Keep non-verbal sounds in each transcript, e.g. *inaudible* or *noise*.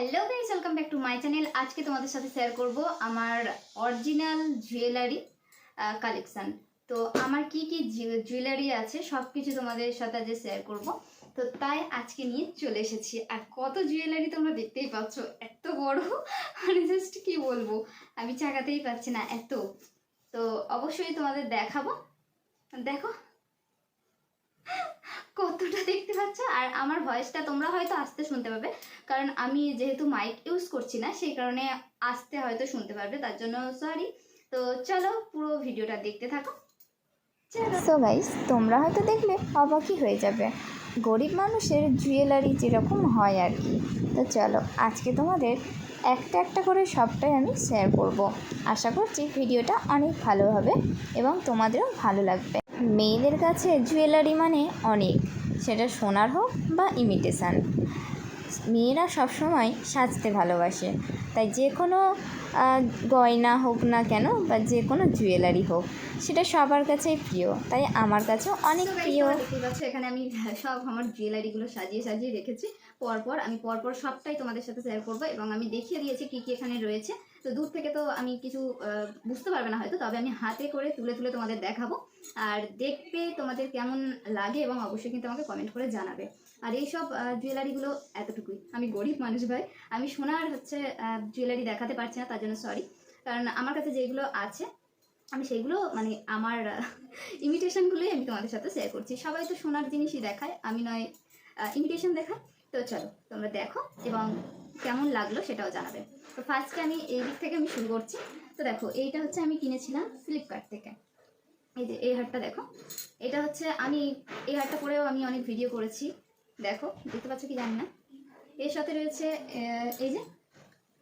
Hello guys welcome back to my channel আজকে তোমাদের সাথে শেয়ার করব আমার অরিজিনাল জুয়েলারি কালেকশান তো আমার কি কি জুয়েলারি আছে সব কিছু তোমাদের সাথে আজ শেয়ার করব। তো তাই আজকে নিয়ে চলে এসেছি। আর কত জুয়েলারি তোমরা দেখতেই পাচ্ছ, এত বড়? মানে জাস্ট কি বলব, আমি চাকাতেই পাচ্ছি না, এত। তো অবশ্যই তোমাদের দেখাবো। দেখো। কতটা দেখতে পাচ্ছ? আর আমার ভয়েসটা তোমরা হয়তো আসতে শুনতে পাবে। কারণ আমি যেহেতু মাইক ইউজ করছি না, সেই কারণে আসতে হয়তো শুনতে পারবে, তার জন্য সরি তো চলো পুরো ভিডিওটা দেখতে থাকো। সো গাইস তোমরা হয়তো দেখলে অবাকই হয়ে যাবে। গরিব মানুষের জুয়েলারি যেরকম হয় আর কি। তো চলো, আজকে তোমাদের একটা একটা করে সবটাই আমি শেয়ার করব। আশা করছি ভিডিওটা অনেক ভালো হবে এবং তোমাদেরও ভালো লাগবে। মেয়েদের কাছে জুয়েলারি মানে অনেক। সেটা সোনার হোক বা ইমিটেশান মেয়েরা সবসময় সাজতে ভালোবাসে। তাই যে কোনো গয়না হোক না কেন বা যে কোনো জুয়েলারি হোক সেটা সবার কাছেই প্রিয়। তাই আমার কাছেও অনেক প্রিয়। পাচ্ছ এখানে আমি *laughs* সব আমার জুয়েলারিগুলো সাজিয়ে সাজিয়ে রেখেছি। পরপর আমি পরপর সবটাই তোমাদের সাথে শেয়ার করব এবং আমি দেখিয়ে দিয়েছি কী কী এখানে রয়েছে। তো দূর থেকে তো আমি কিছু বুঝতে পারবে না হয়তো তবে আমি হাতে করে তুলে তুলে তোমাদের দেখাবো। আর দেখবে তোমাদের কেমন লাগে এবং অবশ্যই কিন্তু আমাকে কমেন্ট করে জানাবে। আর এইসব জুয়েলারিগুলো এতটুকুই। আমি গরিব মানুষ ভাই। আমি সোনার হচ্ছে জুয়েলারি দেখাতে পারছি না, তার জন্য সরি কারণ আমার কাছে যেগুলো আছে, আমি সেইগুলো মানে আমার ইমিটেশনগুলোই আমি তোমাদের সাথে শেয়ার করছি। সবাই তো সোনার জিনিসই দেখায়, আমি নয় ইমিটেশন দেখাই তো চলো, তোমরা দেখো এবং কেমন লাগল সেটাও জানাবে। তো ফার্স্টে আমি এই দিক থেকে আমি শুরু করছি। তো দেখো, এইটা হচ্ছে আমি কিনেছিলাম ফ্লিপকার্ট থেকে। এই যে, এই হারটা দেখো। এটা হচ্ছে, আমি এই হারটা পরেও আমি অনেক ভিডিও করেছি। দেখো, দেখতে পাচ্ছ কি জানি না। এর সাথে রয়েছে এই যে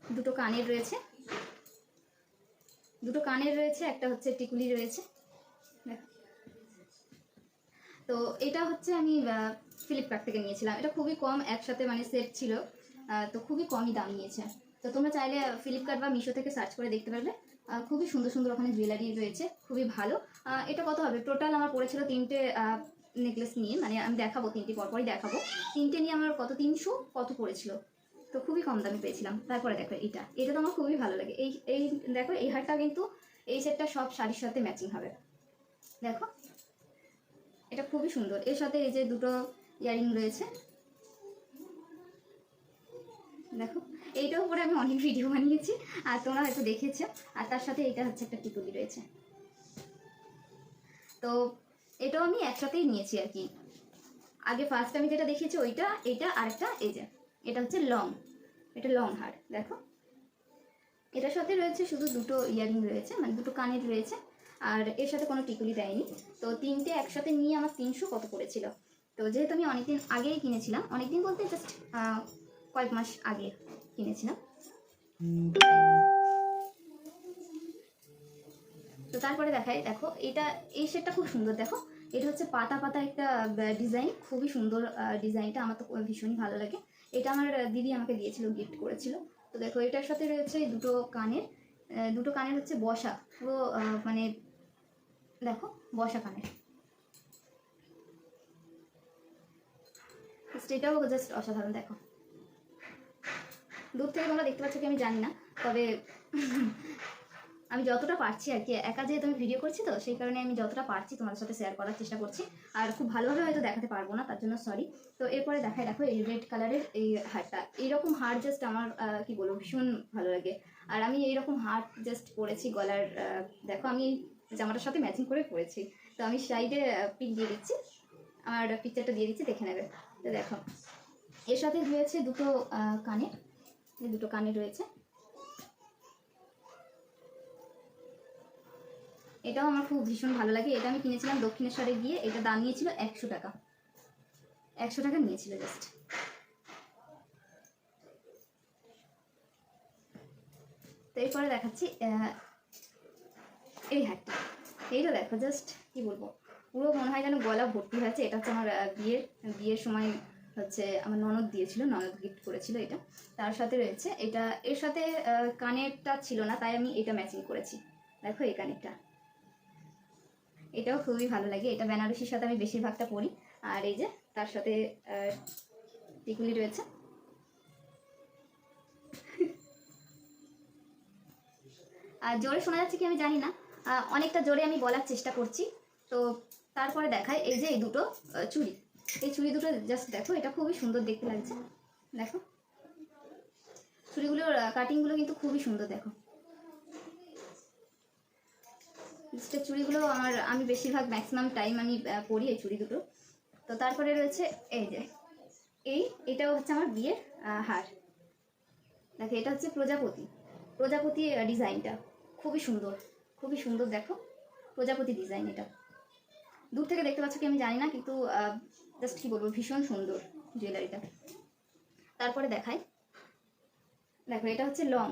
দুটো কানের রয়েছে। দুটো কানের রয়েছে, একটা হচ্ছে টিকুলি রয়েছে। তো এটা হচ্ছে আমি ফ্লিপকার্ট থেকে নিয়েছিলাম। এটা খুবই কম, একসাথে মানে সেট ছিল। তো খুবই কমই দাম নিয়েছে। তো তোমরা চাইলে ফ্লিপকার্ট বা মিশো থেকে সার্চ করে দেখতে পারবে। খুবই সুন্দর সুন্দর ওখানে জুয়েলারি রয়েছে, খুবই ভালো। এটা কত হবে? টোটাল আমার পড়েছিল তিনটে নেকলেস নিয়ে মানে আমি দেখাবো, তিনটে পরপরই দেখাবো। তিনটে নিয়ে আমার কত, তিনশো, কত পড়েছিল? তো খুবই কম দামে পেয়েছিলাম। তারপরে দেখো এটা এটা তো আমার খুবই ভালো লাগে। এই এই, দেখো, এই হারটা কিন্তু, এই সেটটা সব শাড়ির সাথে ম্যাচিং হবে। দেখো। এটা খুবই সুন্দর। এর সাথে এই যে দুটো ইয়ারিং রয়েছে। দেখো। এইটার উপরে আমি অনেক ভিডিও বানিয়েছি, আর তোমরা হয়তো দেখেছ। আর তার সাথে এটা হচ্ছে একটা টিকুলি রয়েছে। তো এটাও আমি একসাথেই নিয়েছি আর কি। আগে ফার্স্ট আমি যেটা দেখিয়েছি ওইটা, এইটা আরেকটা এই যে, এটা হচ্ছে লং এটা লং হার, দেখো। এটার সাথে রয়েছে শুধু দুটো ইয়ারিং রয়েছে মানে দুটো কানের রয়েছে, আর এর সাথে কোনো টিকুলি দেয়নি। তো তিনটে একসাথে নিয়ে আমার তিনশো কত পড়েছিল। তো যেহেতু আমি অনেকদিন আগেই কিনেছিলাম, অনেকদিন বলতে জাস্ট কয়েক মাস আগে কিনেছিলাম। তো তারপরে দেখাই, দেখো, এটা, এই সেটটা খুব সুন্দর, দেখো। এটা হচ্ছে পাতা পাতা একটা ডিজাইন খুবই সুন্দর ডিজাইনটা আমার তো ভীষণই ভালো লাগে। এটা আমার দিদি আমাকে দিয়েছিল গিফট করেছিল। তো দেখো, এটার সাথে রয়েছে দুটো কানের দুটো কানের হচ্ছে বসা। পুরো মানে দেখো, বসা কানের। এটাও জাস্ট অসাধারণ, দেখো। দূর থেকে তোমরা দেখতে পাচ্ছ কি আমি জানি না, তবে আমি যতটা পারছি আর কি, একা যেহেতু আমি ভিডিও করছি তো, সেই কারণে আমি যতটা পারছি তোমাদের সাথে শেয়ার করার চেষ্টা করছি। আর খুব ভালোভাবে হয়তো দেখাতে পারব না, তার জন্য সরি তো এরপরে দেখায় দেখো এই রেড কালারের এই হারটা। এইরকম হার জাস্ট আমার কি বলব, ভীষণ ভালো লাগে। আর আমি এইরকম হার জাস্ট পরেছি গলার দেখো আমি জামাটার সাথে ম্যাচিং করে পরেছি। তো আমি সাইডে পিক দিয়ে দিচ্ছি। আমার পিকচারটা দিয়ে দিচ্ছি, দেখে নেবে। তো দেখো। এর সাথে রয়েছে দুটো কানে। দুটো কানে রয়েছে। এটাও আমার খুব ভীষণ ভালো লাগে। এটা আমি কিনেছিলাম দক্ষিণেশ্বরে গিয়ে, এটা দাম নিয়েছিল একশো টাকা। একশো টাকা নিয়েছিল জাস্ট তো এরপরে দেখাচ্ছি এই হ্যাটটা এইটা দেখো জাস্ট কি বলব? পুরো মনে হয় যেন গলা ভর্তি হয়েছে। এটা হচ্ছে আমার বিয়ের বিয়ের সময় হচ্ছে আমার ননদ দিয়েছিল, ননদ গিফট করেছিল এটা। তার সাথে রয়েছে, এটা, এর সাথে কানেরটা ছিল না, তাই আমি এটা ম্যাচিং করেছি। দেখো এই কানেরটা। এটাও খুবই ভালো লাগে। এটা বেনারসির সাথে আমি বেশিরভাগটা পরি। আর এই যে তার সাথে টিকুলি রয়েছে। আর জোরে শোনা যাচ্ছে কি আমি জানি না। অনেকটা জোরে আমি বলার চেষ্টা করছি। তো তারপরে দেখায় এই যে এই দুটো চুড়ি। এই চুড়ি দুটো জাস্ট দেখো, এটা খুবই সুন্দর দেখতে লাগছে। দেখো। চুড়িগুলোর কাটিংগুলো কিন্তু খুবই সুন্দর দেখো। জিনিসটা চুড়িগুলো আমার, আমি বেশিরভাগ ম্যাক্সিমাম টাইম আমি পরি এই চুড়ি দুটো। তো তারপরে রয়েছে এই যে, এই, এটাও হচ্ছে আমার বিয়ের হার। দেখো, এটা হচ্ছে প্রজাপতি। প্রজাপতি ডিজাইনটা খুবই সুন্দর খুবই সুন্দর দেখো, প্রজাপতি ডিজাইন এটা। দূর থেকে দেখতে পাচ্ছ কি আমি জানি না, কিন্তু জাস্ট কী বলব, ভীষণ সুন্দর জুয়েলারিটা তারপরে দেখাই। দেখো, এটা হচ্ছে লং,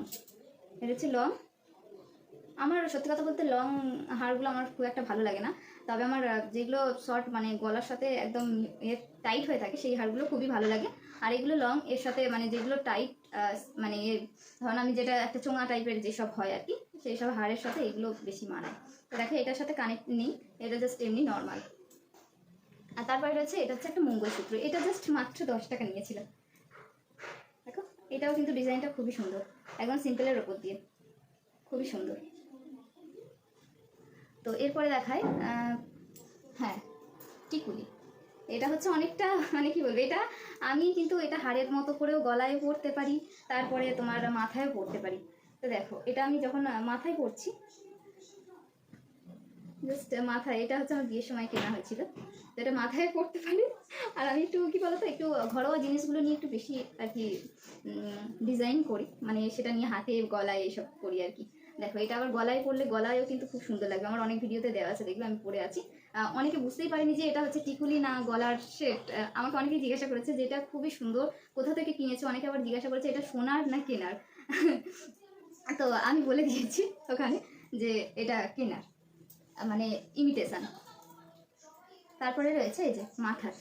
এটা হচ্ছে লং আমার সত্যি কথা বলতে লং হারগুলো আমার খুব একটা ভালো লাগে না। তবে আমার যেগুলো শর্ট মানে গলার সাথে একদম টাইট হয়ে থাকে, সেই হারগুলো খুবই ভালো লাগে। আর এগুলো লং এর সাথে মানে যেগুলো টাইট মানে ধরুন আমি যেটা একটা চোঙা টাইপের যেসব হয় আর কি, সেই সব হারের সাথে এগুলো বেশি মানায়। তো দেখো, এটার সাথে কানেক্ট নেই, এটা জাস্ট এমনি নর্মাল আর তারপরে রয়েছে, এটা হচ্ছে একটা মঙ্গলসূত্র। এটা জাস্ট মাত্র দশ টাকা নিয়েছিল দেখো, এটাও কিন্তু ডিজাইনটা খুবই সুন্দর। একদম সিম্পলের ওপর দিয়ে। খুবই সুন্দর। তো এরপরে দেখায় হ্যাঁ টিকুলি। এটা হচ্ছে অনেকটা মানে কি বলব, এটা আমি কিন্তু এটা হাড়ের মতো করেও গলায় পরতে পারি, তারপরে তোমার মাথায়ও পরতে পারি। তো দেখো, এটা আমি যখন মাথায় পরছি জাস্ট মাথায়, এটা হচ্ছে আমার বিয়ের সময় কেনা হয়েছিল, তো এটা মাথায় পরতে পারি। আর আমি একটু, কি বলতো, একটু ঘরোয়া জিনিসগুলো নিয়ে একটু বেশি আর কি ডিজাইন করি মানে সেটা নিয়ে হাতে, গলায় এসব করি আর কি। দেখো, এটা আবার গলায় পরলে গলায়ও কিন্তু খুব সুন্দর লাগবে। আমার অনেক ভিডিওতে দেওয়া আছে, দেখবে আমি পরে আছি। অনেকে বুঝতেই পারিনি যে এটা হচ্ছে টিকুলি না গলার সেট আমাকে অনেকেই জিজ্ঞাসা করেছে যে এটা খুবই সুন্দর, কোথা থেকে কিনেছো? অনেকে আবার জিজ্ঞাসা করেছে, এটা সোনার না কেনার? *laughs* তো আমি বলে দিয়েছি ওখানে যে এটা কেনার মানে ইমিটেশান তারপরে রয়েছে এই যে মাথার।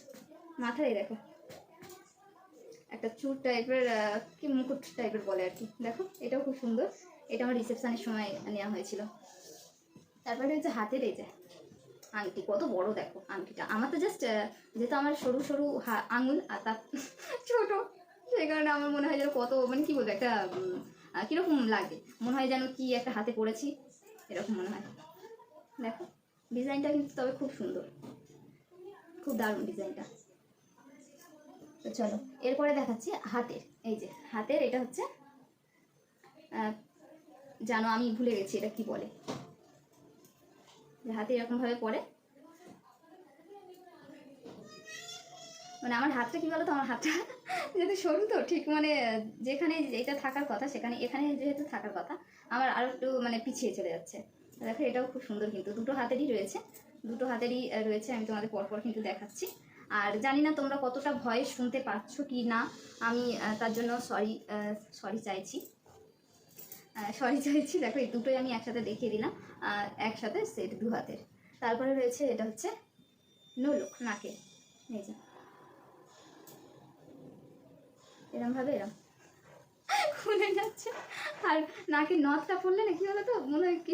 মাথার এই দেখো, একটা চুর টাইপের কি মুকুট টাইপের বলে আর কি। দেখো, এটাও খুব সুন্দর। এটা আমার রিসেপশনের সময় নেওয়া হয়েছিল। তারপরে হচ্ছে হাতের এই যে আংটি, কত বড় দেখো আংটিটা। আমার তো জাস্ট যেহেতু আমার সরু সরু আঙুল আর তার *laughs* ছোট, সেই কারণে আমার মনে হয় যেন কত মানে কী বলব, একটা কীরকম লাগে। মনে হয় যেন কি একটা হাতে পড়েছি, এরকম মনে হয়। দেখো, ডিজাইনটা কিন্তু তবে খুব সুন্দর। খুব দারুণ ডিজাইনটা। তো চলো, এরপরে দেখাচ্ছি হাতের, এই যে হাতের এটা হচ্ছে জানো, আমি ভুলে গেছি এটা কি বলে। হাতে এরকম ভাবে পরে মানে আমার হাতটা কি বলতো, আমার হাতটা যেহেতু সরু তো, ঠিক মানে যেখানে এটা থাকার কথা, সেখানে, এখানে যেহেতু থাকার কথা, আমার আরও একটু মানে পিছিয়ে চলে যাচ্ছে। দেখো, এটাও খুব সুন্দর কিন্তু, দুটো হাতেরই রয়েছে। দুটো হাতেরই রয়েছে, আমি তোমাদের পরপর কিন্তু দেখাচ্ছি। আর জানি না তোমরা কতটা ভয়ে শুনতে পাচ্ছ কি না, আমি তার জন্য সরি সরি চাইছি। সরি চাইছি দেখো এই দুটোই আমি একসাথে দেখিয়ে দিলাম একসাথে সেট দু হাতের। তারপরে রয়েছে এটা হচ্ছে নোলক, নাকে। এই যে। এরম ভাবে, এরম। খুলে যাচ্ছে। আর নাকে নথটা পড়লে না কি বলো তো মনে হয় কি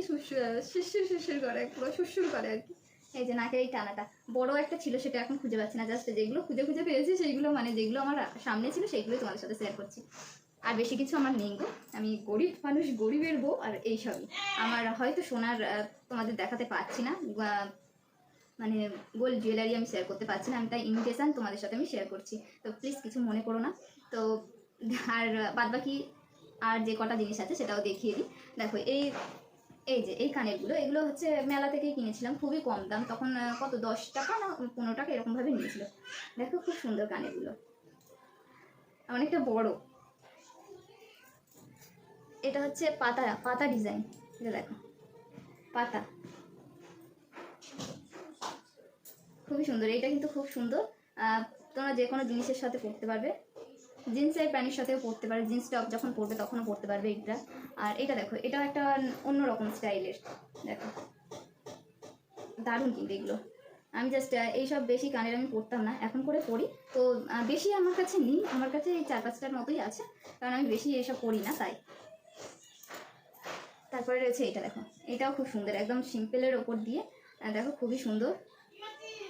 শিশুর শিশুর করে, পুরো সুসুর করে আর কি। এই যে নাকের এই টানাটা। বড় একটা ছিল, সেটা এখন খুঁজে পাচ্ছি না জাস্ট যেগুলো খুঁজে খুঁজে পেয়েছি সেইগুলো মানে যেগুলো আমার সামনে ছিল সেইগুলোই তোমাদের সাথে শেয়ার করছি। আর বেশি কিছু আমার নেই গো। আমি গরিব মানুষ, গরিবের বউ আর এইসবই আমার হয়তো সোনার তোমাদের দেখাতে পারছি না। মানে গোল্ড জুয়েলারি আমি শেয়ার করতে পারছি না। আমি তাই ইনভিটেশন তোমাদের সাথে আমি শেয়ার করছি। তো প্লিজ কিছু মনে করো না। তো আর বাদ বাকি আর যে কটা জিনিস আছে সেটাও দেখিয়ে দিই। দেখো, এই এই যে এই কানেরগুলো, এগুলো হচ্ছে মেলা থেকেই কিনেছিলাম। খুবই কম দাম। তখন কত, দশ টাকা না পনেরো টাকা এরকমভাবে নিয়েছিল। দেখো খুব সুন্দর কানেরগুলো। অনেকটা বড়। এটা হচ্ছে পাতা পাতা ডিজাইন এটা দেখো, পাতা। খুবই সুন্দর এটা কিন্তু খুব সুন্দর। তোমরা যে কোনো জিনিসের সাথে পরতে পারবে। জিন্সের প্যান্টের সাথেও পরতে পারবে জিন্স টপ যখন পরবে তখনও পরতে পারবে এটা আর এটা দেখো এটাও একটা অন্যরকম স্টাইলের। দেখো, দারুণ কিন্তু এগুলো। আমি জাস্ট এইসব বেশি কানের আমি পরতাম না, এখন করে পরি। তো বেশি আমার কাছে নেই, আমার কাছে এই চার পাঁচটার মতোই আছে। কারণ আমি বেশি এসব পরি না, তাই। তারপরে রয়েছে এটা দেখো। এটাও খুব সুন্দর, একদম সিম্পলের ওপর দিয়ে। দেখো খুবই সুন্দর,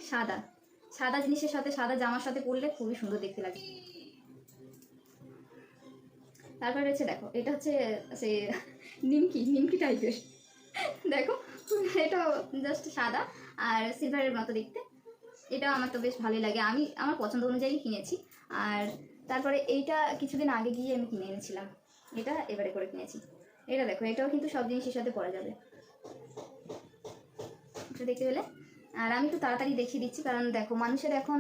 সাদা। সাদা জিনিসের সাথে, সাদা জামার সাথে পরলে খুবই সুন্দর দেখতে লাগে। তারপরে রয়েছে দেখো, এটা হচ্ছে সে নিমকি নিমকি টাইপের। দেখো এটা জাস্ট সাদা আর সিলভারের মতো দেখতে। এটা আমার তো বেশ ভালোই লাগে। আমি, আমার পছন্দ অনুযায়ী কিনেছি। আর তারপরে এইটা কিছুদিন আগে গিয়ে আমি কিনে এনেছিলাম। এটা এবারে করে কিনেছি। এটা দেখো এটাও কিন্তু সব জিনিসের সাথে পরা যাবে। দেখতে পেলে? আর আমি একটু তাড়াতাড়ি দেখিয়ে দিচ্ছি, কারণ দেখো, মানুষের এখন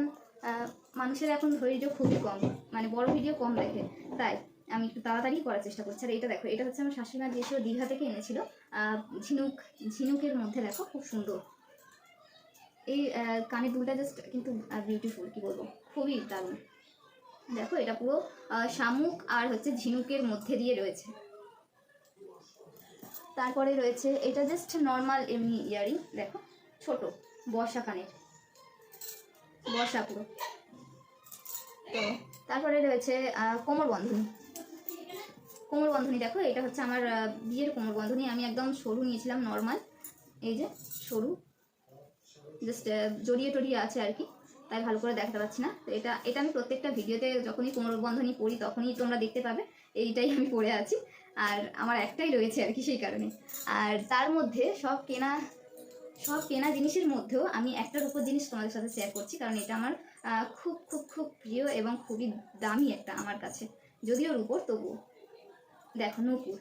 মানুষের এখন ধৈর্য খুবই কম। মানে বড় ভিডিও কম দেখে। তাই আমি একটু তাড়াতাড়ি করার চেষ্টা করছি। আর এটা দেখো, এটা হচ্ছে আমার শাশুড়ি মা দিয়েছিল, দীঘা থেকে এনেছিল। ঝিনুক, ঝিনুকের মধ্যে দেখো, খুব সুন্দর। এই কানের দুলটা জাস্ট কিন্তু বিউটিফুল কি বলব? খুবই দারুণ। দেখো, এটা পুরো শামুক আর হচ্ছে ঝিনুকের মধ্যে দিয়ে রয়েছে। তারপরে রয়েছে, এটা জাস্ট নর্মাল এমনি ইয়ারিং দেখো, ছোট, বর্ষা কানের। বর্ষা পুরো। তো, তারপরে রয়েছে কোমর বন্ধনী। কোমর বন্ধনী দেখো, এটা হচ্ছে আমার বিয়ের কোমর বন্ধনী। আমি একদম সরু নিয়েছিলাম নর্মাল এই যে, সরু। জাস্ট জড়িয়ে টড়িয়ে আছে আর কি, তাই ভালো করে দেখাতে পাচ্ছি না। তো এটা এটা আমি প্রত্যেকটা ভিডিওতে যখনই কোমর বন্ধনী পরি, তখনই তোমরা দেখতে পাবে। এইটাই আমি পড়ে আছি। আর আমার একটাই রয়েছে আর কি সেই কারণে। আর তার মধ্যে সব কেনা সব কেনা জিনিসের মধ্যেও আমি একটার উপর জিনিস তোমাদের সাথে শেয়ার করছি, কারণ এটা আমার খুব খুব খুব প্রিয় এবং খুবই দামি একটা আমার কাছে। যদিও রূপোর তবুও। দেখো, নূপুর।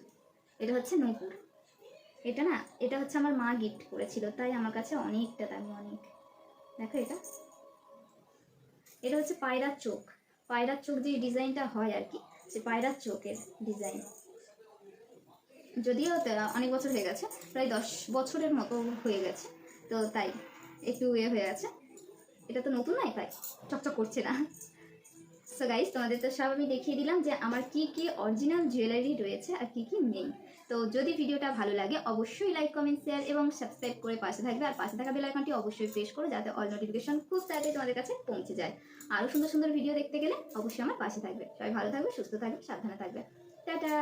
এটা হচ্ছে নূপুর। এটা না, এটা হচ্ছে আমার মা গিফট করেছিল, তাই আমার কাছে অনেকটা দামি, অনেক। দেখো এটা। এটা হচ্ছে পায়রার চোখ। পায়রার চোখ যে ডিজাইনটা হয় আর কি সে পায়রার চোখের ডিজাইন যদিও অনেক বছর হয়ে গেছে, প্রায় দশ বছরের মতো হয়ে গেছে। তো তাই, একটু ইয়ে হয়ে গেছে এটা তো নতুন নয় তাই চকচক করছে না। সো গাইজ তোমাদের তো সব আমি দেখিয়ে দিলাম যে আমার কি কি অরিজিনাল জুয়েলারি রয়েছে আর কি কি নেই। তো যদি ভিডিওটা ভালো লাগে, অবশ্যই লাইক কমেন্ট শেয়ার এবং সাবস্ক্রাইব করে পাশে থাকবে। আর পাশে থাকা বেল আইকনটি অবশ্যই প্রেস করো যাতে অল নোটিফিকেশন খুব তাড়াতাড়ি তোমাদের কাছে পৌঁছে যায়। আরও সুন্দর সুন্দর ভিডিও দেখতে গেলে অবশ্যই আমার পাশে থাকবে। সবাই ভালো থাকবে, সুস্থ থাকবে, সাবধানে থাকবে। টাটা!